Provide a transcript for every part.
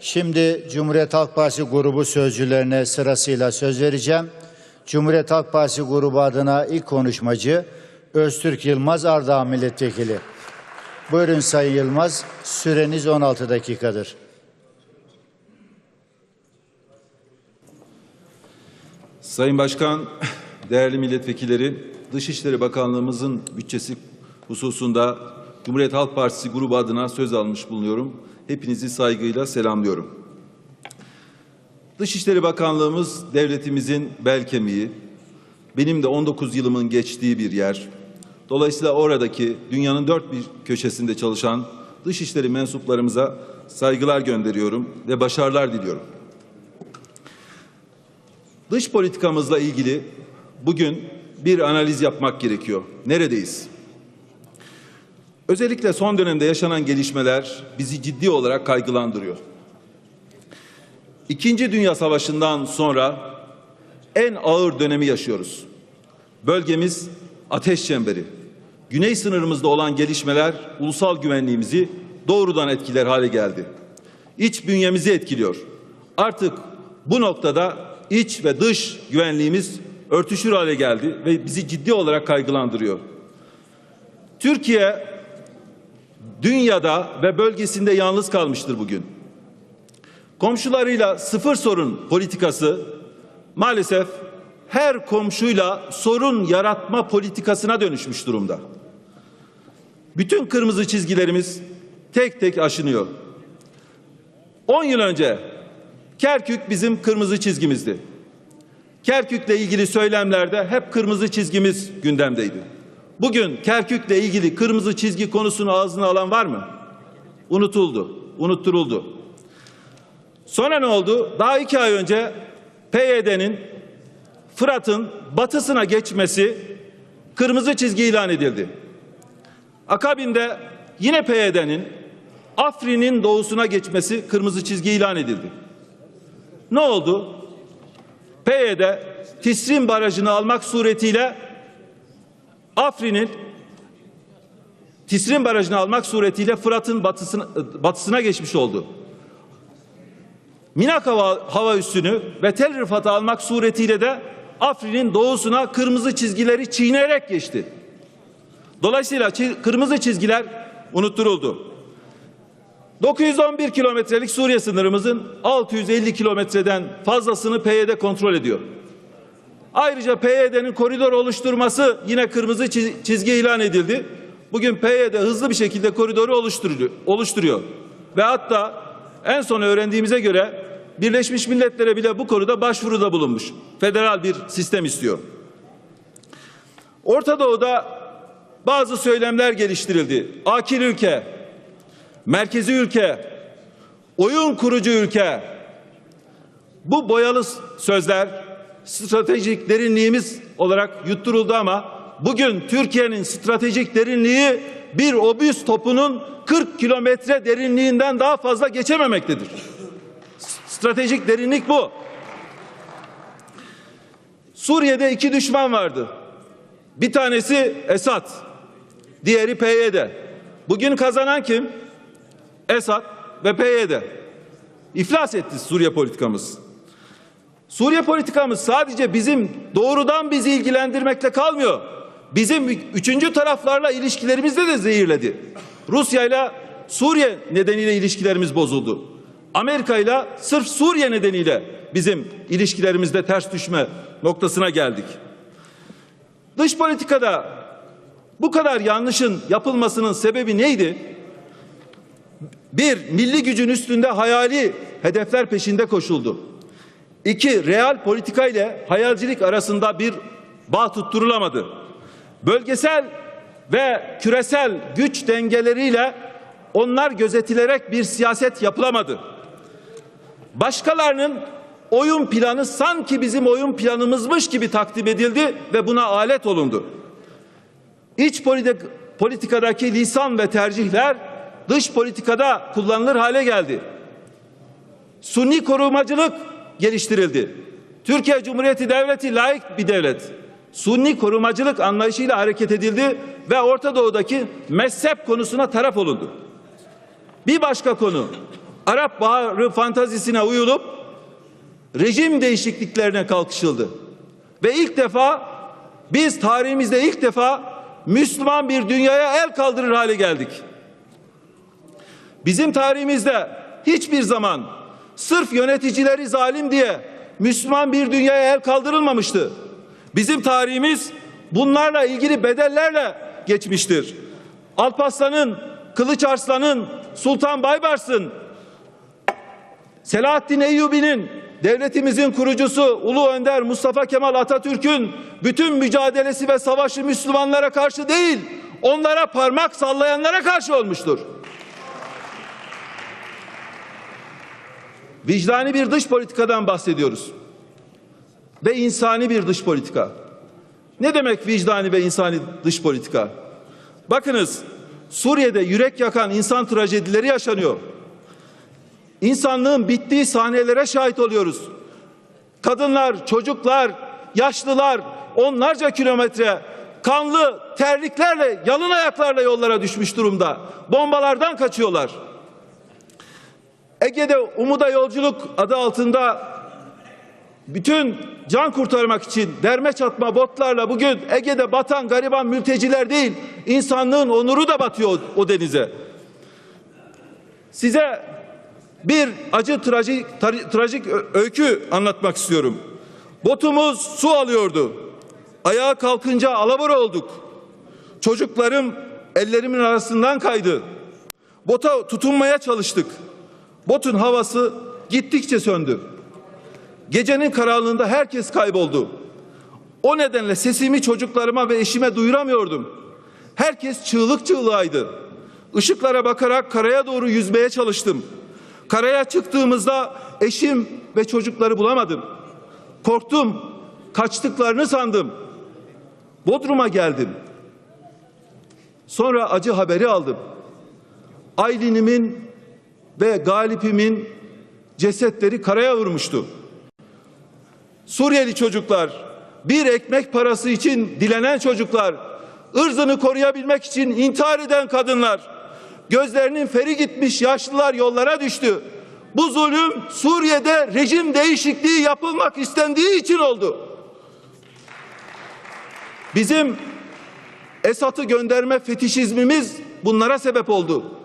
Şimdi Cumhuriyet Halk Partisi grubu sözcülerine sırasıyla söz vereceğim. Cumhuriyet Halk Partisi grubu adına ilk konuşmacı Öztürk Yılmaz Ardahan Milletvekili. Buyurun Sayın Yılmaz, süreniz 16 dakikadır. Sayın Başkan, değerli milletvekilleri, Dışişleri Bakanlığımızın bütçesi hususunda Cumhuriyet Halk Partisi grubu adına söz almış bulunuyorum. Hepinizi saygıyla selamlıyorum. Dışişleri Bakanlığımız devletimizin bel kemiği. Benim de 19 yılımın geçtiği bir yer. Dolayısıyla oradaki dünyanın dört bir köşesinde çalışan dışişleri mensuplarımıza saygılar gönderiyorum ve başarılar diliyorum. Dış politikamızla ilgili bugün bir analiz yapmak gerekiyor. Neredeyiz? Özellikle son dönemde yaşanan gelişmeler bizi ciddi olarak kaygılandırıyor. İkinci Dünya Savaşı'ndan sonra en ağır dönemi yaşıyoruz. Bölgemiz ateş çemberi. Güney sınırımızda olan gelişmeler ulusal güvenliğimizi doğrudan etkiler hale geldi. İç bünyemizi etkiliyor. Artık bu noktada iç ve dış güvenliğimiz örtüşür hale geldi ve bizi ciddi olarak kaygılandırıyor. Türkiye dünyada ve bölgesinde yalnız kalmıştır bugün. Komşularıyla sıfır sorun politikası maalesef her komşuyla sorun yaratma politikasına dönüşmüş durumda. Bütün kırmızı çizgilerimiz tek tek aşınıyor. 10 yıl önce Kerkük bizim kırmızı çizgimizdi. Kerkük'le ilgili söylemlerde hep kırmızı çizgimiz gündemdeydi. Bugün Kerkük'le ilgili kırmızı çizgi konusunu ağzına alan var mı? Unutuldu, unutturuldu. Sonra ne oldu? Daha iki ay önce PYD'nin Fırat'ın batısına geçmesi kırmızı çizgi ilan edildi. Akabinde yine PYD'nin Afrin'in doğusuna geçmesi kırmızı çizgi ilan edildi. Ne oldu? PYD Tisrin Barajı'nı almak suretiyle Afrin'in Tisrin Barajı'nı almak suretiyle Fırat'ın batısına, batısına geçmiş oldu. Minak hava, hava üssünü ve Tel Rifat'ı almak suretiyle de Afrin'in doğusuna kırmızı çizgileri çiğneyerek geçti. Dolayısıyla kırmızı çizgiler unutturuldu. 911 kilometrelik Suriye sınırımızın 650 kilometreden fazlasını PYD kontrol ediyor. Ayrıca PYD'nin koridor oluşturması yine kırmızı çiz- çizgi ilan edildi. Bugün PYD hızlı bir şekilde koridoru oluşturuyor. Ve hatta en son öğrendiğimize göre Birleşmiş Milletler'e bile bu konuda başvuruda bulunmuş. Federal bir sistem istiyor. Orta Doğu'da bazı söylemler geliştirildi. Akil ülke, merkezi ülke, oyun kurucu ülke. Bu boyalı sözler stratejik derinliğimiz olarak yutturuldu ama bugün Türkiye'nin stratejik derinliği bir obüs topunun 40 kilometre derinliğinden daha fazla geçememektedir. Stratejik derinlik bu. Suriye'de iki düşman vardı. Bir tanesi Esad, diğeri PYD. Bugün kazanan kim? Esad ve PYD. İflas etti Suriye politikamız. Suriye politikamız sadece bizim doğrudan bizi ilgilendirmekle kalmıyor. Bizim üçüncü taraflarla ilişkilerimizde de zehirledi. Rusya ile Suriye nedeniyle ilişkilerimiz bozuldu. Amerika ile sırf Suriye nedeniyle bizim ilişkilerimizde ters düşme noktasına geldik. Dış politikada bu kadar yanlışın yapılmasının sebebi neydi? Bir, milli gücün üstünde hayali hedefler peşinde koşuldu. İki, real politika ile hayalcilik arasında bir bağ tutturulamadı. Bölgesel ve küresel güç dengeleriyle onlar gözetilerek bir siyaset yapılamadı. Başkalarının oyun planı sanki bizim oyun planımızmış gibi takdim edildi ve buna alet olundu. İç politik, politikadaki lisan ve tercihler dış politikada kullanılır hale geldi. Sunni korumacılık geliştirildi. Türkiye Cumhuriyeti Devleti layık bir devlet. Sunni korumacılık anlayışıyla hareket edildi ve Orta Doğu'daki mezhep konusuna taraf olundu. Bir başka konu Arap Baharı fantazisine uyulup rejim değişikliklerine kalkışıldı. Ve ilk defa biz tarihimizde ilk defa Müslüman bir dünyaya el kaldırır hale geldik. Bizim tarihimizde hiçbir zaman sırf yöneticileri zalim diye Müslüman bir dünyaya el kaldırılmamıştı. Bizim tarihimiz bunlarla ilgili bedellerle geçmiştir. Alparslan'ın, Kılıç Arslan'ın, Sultan Baybars'ın, Selahaddin Eyyubi'nin, devletimizin kurucusu Ulu Önder Mustafa Kemal Atatürk'ün bütün mücadelesi ve savaşı Müslümanlara karşı değil, onlara parmak sallayanlara karşı olmuştur. Vicdani bir dış politikadan bahsediyoruz. Ve insani bir dış politika. Ne demek vicdani ve insani dış politika? Bakınız Suriye'de yürek yakan insan trajedileri yaşanıyor. İnsanlığın bittiği sahnelere şahit oluyoruz. Kadınlar, çocuklar, yaşlılar onlarca kilometre kanlı terliklerle, yalın ayaklarla yollara düşmüş durumda. Bombalardan kaçıyorlar. Ege'de Umuda Yolculuk adı altında bütün can kurtarmak için derme çatma botlarla bugün Ege'de batan gariban mülteciler değil, insanlığın onuru da batıyor o denize. Size bir acı trajik, tra- trajik öykü anlatmak istiyorum. Botumuz su alıyordu. Ayağa kalkınca alabora olduk. Çocuklarım ellerimin arasından kaydı. Bota tutunmaya çalıştık. Botun havası gittikçe söndü. Gecenin karanlığında herkes kayboldu. O nedenle sesimi çocuklarıma ve eşime duyuramıyordum. Herkes çığlık çığlığaydı. Işıklara bakarak karaya doğru yüzmeye çalıştım. Karaya çıktığımızda eşim ve çocukları bulamadım. Korktum. Kaçtıklarını sandım. Bodrum'a geldim. Sonra acı haberi aldım. Aylin'imin ve Galip'imin cesetleri karaya vurmuştu. Suriyeli çocuklar, bir ekmek parası için dilenen çocuklar, ırzını koruyabilmek için intihar eden kadınlar, gözlerinin feri gitmiş yaşlılar yollara düştü. Bu zulüm Suriye'de rejim değişikliği yapılmak istendiği için oldu. Bizim Esat'ı gönderme fetişizmimiz bunlara sebep oldu.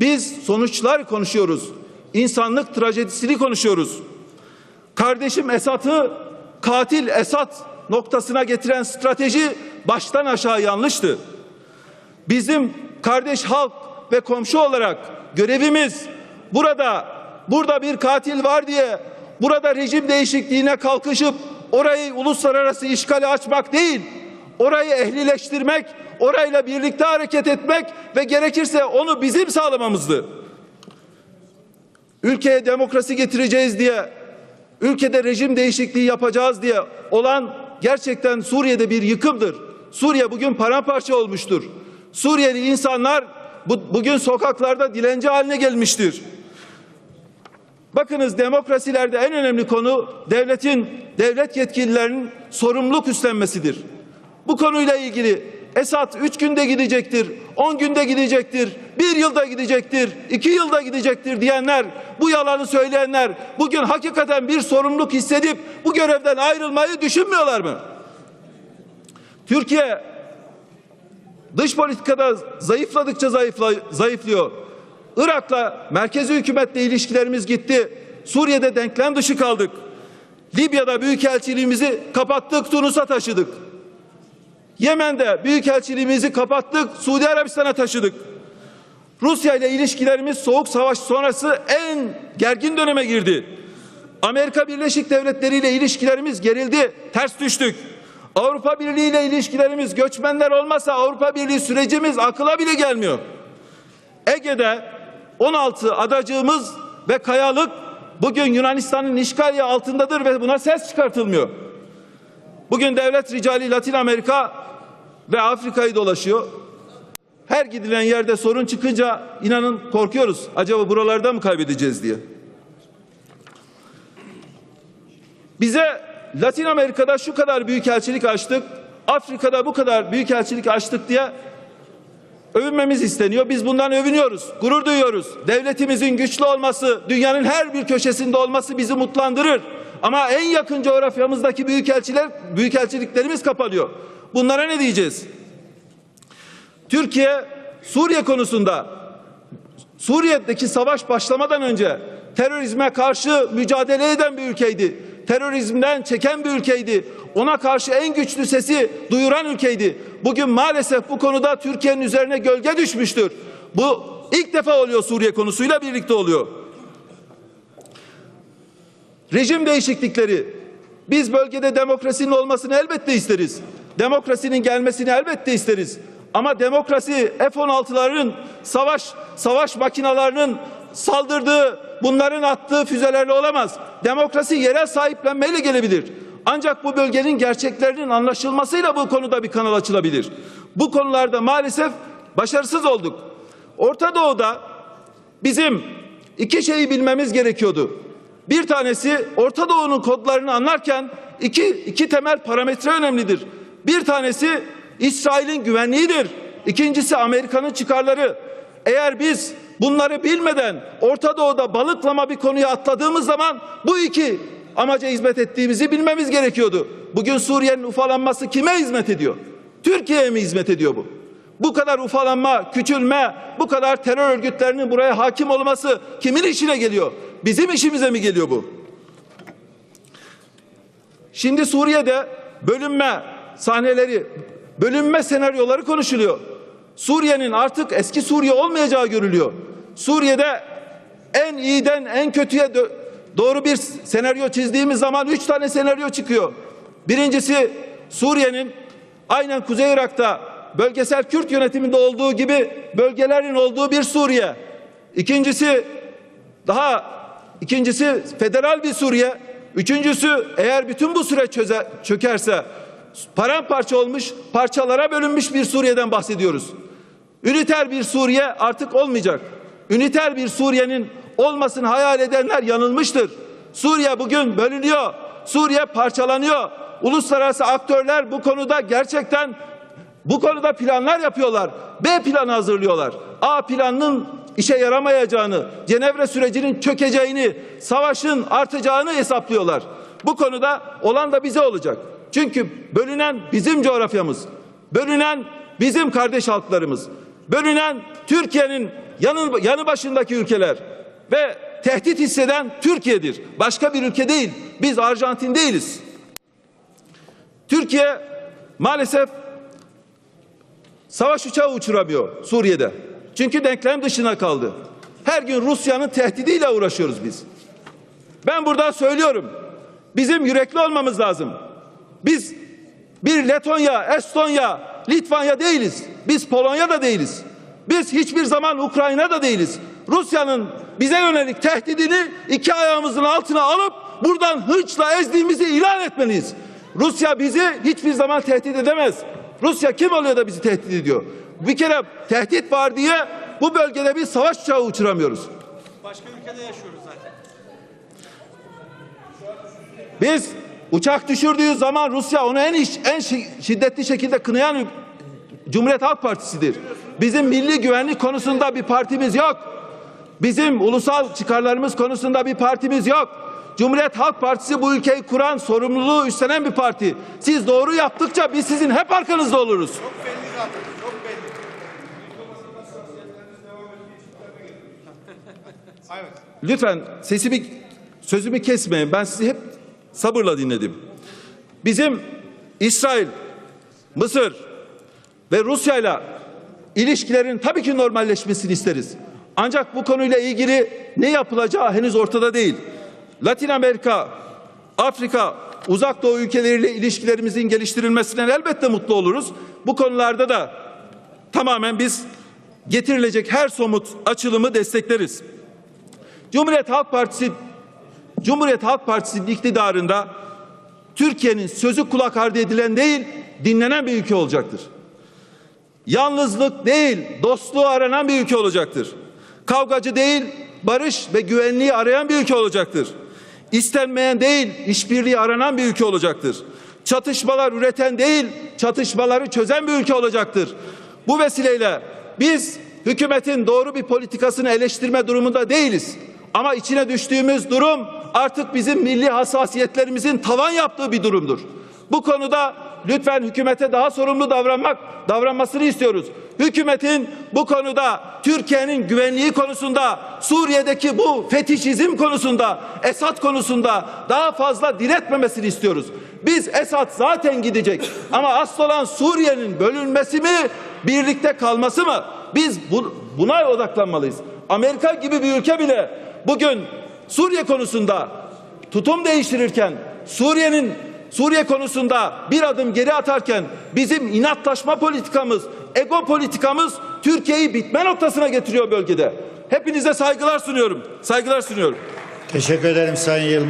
Biz sonuçlar konuşuyoruz. İnsanlık trajedisini konuşuyoruz. Kardeşim Esat'ı katil Esat noktasına getiren strateji baştan aşağı yanlıştı. Bizim kardeş halk ve komşu olarak görevimiz burada burada bir katil var diye burada rejim değişikliğine kalkışıp orayı uluslararası işgale açmak değil, orayı ehlileştirmek, orayla birlikte hareket etmek ve gerekirse onu bizim sağlamamızdı. Ülkeye demokrasi getireceğiz diye, ülkede rejim değişikliği yapacağız diye olan gerçekten Suriye'de bir yıkımdır. Suriye bugün paramparça olmuştur. Suriyeli insanlar bu, bugün sokaklarda dilenci haline gelmiştir. Bakınız demokrasilerde en önemli konu devletin, devlet yetkililerinin sorumluluk üstlenmesidir. Bu konuyla ilgili Esad üç günde gidecektir, on günde gidecektir, bir yılda gidecektir, iki yılda gidecektir diyenler, bu yalanı söyleyenler bugün hakikaten bir sorumluluk hissedip bu görevden ayrılmayı düşünmüyorlar mı? Türkiye dış politikada zayıfladıkça zayıfla, zayıflıyor. Irak'la merkezi hükümetle ilişkilerimiz gitti. Suriye'de denklem dışı kaldık. Libya'da büyükelçiliğimizi kapattık, Tunus'a taşıdık. Yemen'de büyükelçiliğimizi kapattık, Suudi Arabistan'a taşıdık. Rusya ile ilişkilerimiz soğuk savaş sonrası en gergin döneme girdi. Amerika Birleşik Devletleri ile ilişkilerimiz gerildi, ters düştük. Avrupa Birliği ile ilişkilerimiz göçmenler olmasa Avrupa Birliği sürecimiz akıla bile gelmiyor. Ege'de 16 adacığımız ve kayalık bugün Yunanistan'ın işgali altındadır ve buna ses çıkartılmıyor. Bugün devlet ricali Latin Amerika ve Afrika'yı dolaşıyor. Her gidilen yerde sorun çıkınca inanın korkuyoruz. Acaba buralarda mı kaybedeceğiz diye. Bize Latin Amerika'da şu kadar büyük elçilik açtık, Afrika'da bu kadar büyük elçilik açtık diye övünmemiz isteniyor. Biz bundan övünüyoruz, gurur duyuyoruz. Devletimizin güçlü olması, dünyanın her bir köşesinde olması bizi mutlandırır. Ama en yakın coğrafyamızdaki büyükelçiler, büyükelçiliklerimiz kapanıyor. Bunlara ne diyeceğiz? Türkiye Suriye konusunda Suriye'deki savaş başlamadan önce terörizme karşı mücadele eden bir ülkeydi. Terörizmden çeken bir ülkeydi. Ona karşı en güçlü sesi duyuran ülkeydi. Bugün maalesef bu konuda Türkiye'nin üzerine gölge düşmüştür. Bu ilk defa oluyor Suriye konusuyla birlikte oluyor. Rejim değişiklikleri. Biz bölgede demokrasinin olmasını elbette isteriz. Demokrasinin gelmesini elbette isteriz. Ama demokrasi F-16'ların savaş savaş makinalarının saldırdığı, bunların attığı füzelerle olamaz. Demokrasi yerel sahiplenmeyle gelebilir. Ancak bu bölgenin gerçeklerinin anlaşılmasıyla bu konuda bir kanal açılabilir. Bu konularda maalesef başarısız olduk. Orta Doğu'da bizim iki şeyi bilmemiz gerekiyordu. Bir tanesi Orta Doğu'nun kodlarını anlarken iki, iki temel parametre önemlidir. Bir tanesi İsrail'in güvenliğidir. İkincisi Amerika'nın çıkarları. Eğer biz bunları bilmeden Orta Doğu'da balıklama bir konuya atladığımız zaman bu iki amaca hizmet ettiğimizi bilmemiz gerekiyordu. Bugün Suriye'nin ufalanması kime hizmet ediyor? Türkiye'ye mi hizmet ediyor bu? Bu kadar ufalanma, küçülme, bu kadar terör örgütlerinin buraya hakim olması kimin işine geliyor? Bizim işimize mi geliyor bu? Şimdi Suriye'de bölünme sahneleri, bölünme senaryoları konuşuluyor. Suriye'nin artık eski Suriye olmayacağı görülüyor. Suriye'de en iyiden en kötüye doğru bir senaryo çizdiğimiz zaman üç tane senaryo çıkıyor. Birincisi Suriye'nin aynen Kuzey Irak'ta bölgesel Kürt yönetiminde olduğu gibi bölgelerin olduğu bir Suriye. İkincisi daha ikincisi federal bir Suriye. Üçüncüsü eğer bütün bu süreç çöze, çökerse paramparça olmuş, parçalara bölünmüş bir Suriye'den bahsediyoruz. Üniter bir Suriye artık olmayacak. Üniter bir Suriye'nin olmasını hayal edenler yanılmıştır. Suriye bugün bölünüyor. Suriye parçalanıyor. Uluslararası aktörler bu konuda gerçekten bu konuda planlar yapıyorlar. B planı hazırlıyorlar. A planının işe yaramayacağını, Cenevre sürecinin çökeceğini, savaşın artacağını hesaplıyorlar. Bu konuda olan da bize olacak. Çünkü bölünen bizim coğrafyamız. Bölünen bizim kardeş halklarımız. Bölünen Türkiye'nin yanı, yanı başındaki ülkeler ve tehdit hisseden Türkiye'dir. Başka bir ülke değil. Biz Arjantin değiliz. Türkiye maalesef savaş uçağı uçuramıyor Suriye'de. Çünkü denklem dışına kaldı. Her gün Rusya'nın tehdidiyle uğraşıyoruz biz. Ben buradan söylüyorum. Bizim yürekli olmamız lazım. Biz bir Letonya, Estonya, Litvanya değiliz. Biz Polonya da değiliz. Biz hiçbir zaman Ukrayna da değiliz. Rusya'nın bize yönelik tehdidini iki ayağımızın altına alıp buradan hınçla ezdiğimizi ilan etmeliyiz. Rusya bizi hiçbir zaman tehdit edemez. Rusya kim oluyor da bizi tehdit ediyor? Bir kere tehdit var diye bu bölgede bir savaş uçağı uçuramıyoruz. Başka ülkede yaşıyoruz zaten. Biz uçak düşürdüğü zaman Rusya onu en iş- en şi- şiddetli şekilde kınayan Cumhuriyet Halk Partisi'dir. Bizim milli güvenlik konusunda bir partimiz yok. Bizim ulusal çıkarlarımız konusunda bir partimiz yok. Cumhuriyet Halk Partisi bu ülkeyi kuran, sorumluluğu üstlenen bir parti. Siz doğru yaptıkça biz sizin hep arkanızda oluruz. Çok belli zaten. Çok belli. Lütfen sesimi, sözümü kesmeyin. Ben sizi hep sabırla dinledim. Bizim İsrail, Mısır ve Rusya ile ilişkilerin tabii ki normalleşmesini isteriz. Ancak bu konuyla ilgili ne yapılacağı henüz ortada değil. Latin Amerika, Afrika, Uzak Doğu ülkeleriyle ilişkilerimizin geliştirilmesinden elbette mutlu oluruz. Bu konularda da tamamen biz getirilecek her somut açılımı destekleriz. Cumhuriyet Halk Partisi Cumhuriyet Halk Partisi'nin iktidarında Türkiye'nin sözü kulak ardı edilen değil, dinlenen bir ülke olacaktır. Yalnızlık değil, dostluğu aranan bir ülke olacaktır. Kavgacı değil, barış ve güvenliği arayan bir ülke olacaktır. İstenmeyen değil, işbirliği aranan bir ülke olacaktır. Çatışmalar üreten değil, çatışmaları çözen bir ülke olacaktır. Bu vesileyle biz hükümetin doğru bir politikasını eleştirme durumunda değiliz. Ama içine düştüğümüz durum artık bizim milli hassasiyetlerimizin tavan yaptığı bir durumdur. Bu konuda lütfen hükümete daha sorumlu davranmak davranmasını istiyoruz. Hükümetin bu konuda Türkiye'nin güvenliği konusunda, Suriye'deki bu fetişizm konusunda, Esad konusunda daha fazla diretmemesini istiyoruz. Biz Esad zaten gidecek ama asıl olan Suriye'nin bölünmesi mi, birlikte kalması mı? Biz bu, buna odaklanmalıyız. Amerika gibi bir ülke bile bugün Suriye konusunda tutum değiştirirken Suriye'nin Suriye konusunda bir adım geri atarken bizim inatlaşma politikamız, ego politikamız Türkiye'yi bitme noktasına getiriyor bölgede. Hepinize saygılar sunuyorum. Saygılar sunuyorum. Teşekkür ederim Sayın Yılmaz.